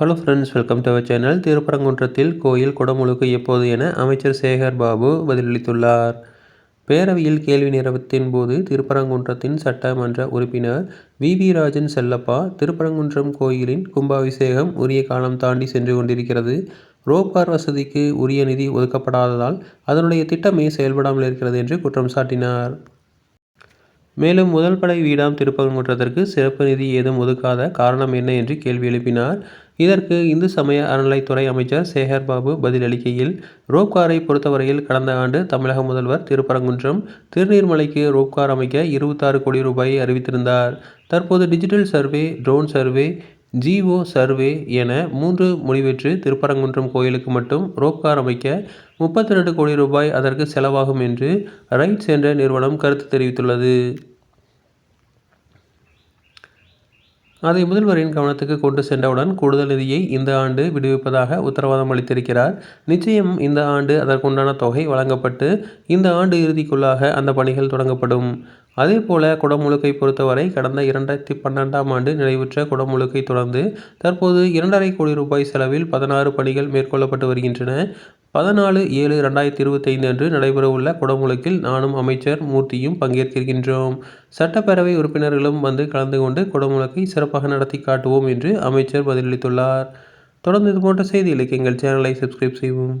Hello friends welcome to our channel திருப்பரங்குன்றத்தில் கோயில் குடமுழுக்கு எப்போது என அமைச்சர் சேகர் பாபு பதிலளித்துள்ளார். பேரவையில் கேள்வி நேரத்தின் போது திருப்பரங்குன்றத்தின் சட்டமன்ற உறுப்பினர் வி. வி. ராஜன் செல்லப்பா திருப்பரங்குன்றம் கோயிலின் கும்பாபிஷேகம் உரிய காலம் தாண்டி சென்று கொண்டிருக்கிறது. ரோப்கார் வசதிக்கு உரிய நிதி ஒதுக்கப்படாததால் அதனுடைய திட்டமே செயல்படாமல் இருக்கிறது என்று குற்றம் சாட்டினார். மேலும் முதல் படை வீடாம் திருப்பரங்குன்றத்திற்கு சிறப்பு நிதி ஏதும் ஒதுக்காத காரணம் என்ன என்று கேள்வி எழுப்பினார். இதற்கு இந்து சமய அறநிலைத்துறை அமைச்சர் சேகர் பாபு பதிலளிக்கையில் ரோப்காரை பொறுத்தவரையில் கடந்த ஆண்டு தமிழக முதல்வர் திருப்பரங்குன்றம் திருநீர்மலைக்கு ரோப்கார் அமைக்க இருபத்தாறு கோடி ரூபாயை அறிவித்திருந்தார். தற்போது digital survey drone survey GO survey என மூன்று முடிவெற்று திருப்பரங்குன்றம் கோயிலுக்கு மட்டும் ரோப்கார் அமைக்க முப்பத்தி ரெண்டு கோடி ரூபாய் அதற்கு செலவாகும் என்று ரைட்ஸ் என்ற நிறுவனம் கருத்து தெரிவித்துள்ளது. அதை முதல்வரின் கவனத்துக்கு கொண்டு சென்றவுடன் கூடுதல் நிதியை இந்த ஆண்டு விடுவிப்பதாக உத்தரவாதம் அளித்திருக்கிறார். நிச்சயம் இந்த ஆண்டு அதற்குண்டான தொகை வழங்கப்பட்டு இந்த ஆண்டு இறுதிக்குள்ளாக அந்த பணிகள் தொடங்கப்படும். அதேபோல குடமுழுக்கை பொறுத்தவரை கடந்த இரண்டாயிரத்தி பன்னெண்டாம் ஆண்டு நிறைவுற்ற குடமுழுக்கை தொடர்ந்து தற்போது இரண்டரை கோடி ரூபாய் செலவில் பதினாறு பணிகள் மேற்கொள்ளப்பட்டு வருகின்றன. பதினாலு ஏழு ரெண்டாயிரத்தி இருபத்தைந்து அன்று நடைபெறவுள்ள குடமுழுக்கில் நானும் அமைச்சர் மூர்த்தியும் பங்கேற்கின்றோம் சட்டப்பேரவை உறுப்பினர்களும் வந்து கலந்து கொண்டு குடமுழுக்கை சிறப்பாக நடத்தி காட்டுவோம் என்று அமைச்சர் பதிலளித்துள்ளார். தொடர்ந்து இதுபோன்ற செய்திகளுக்கு எங்கள் சேனலை சப்ஸ்கிரைப் செய்வோம்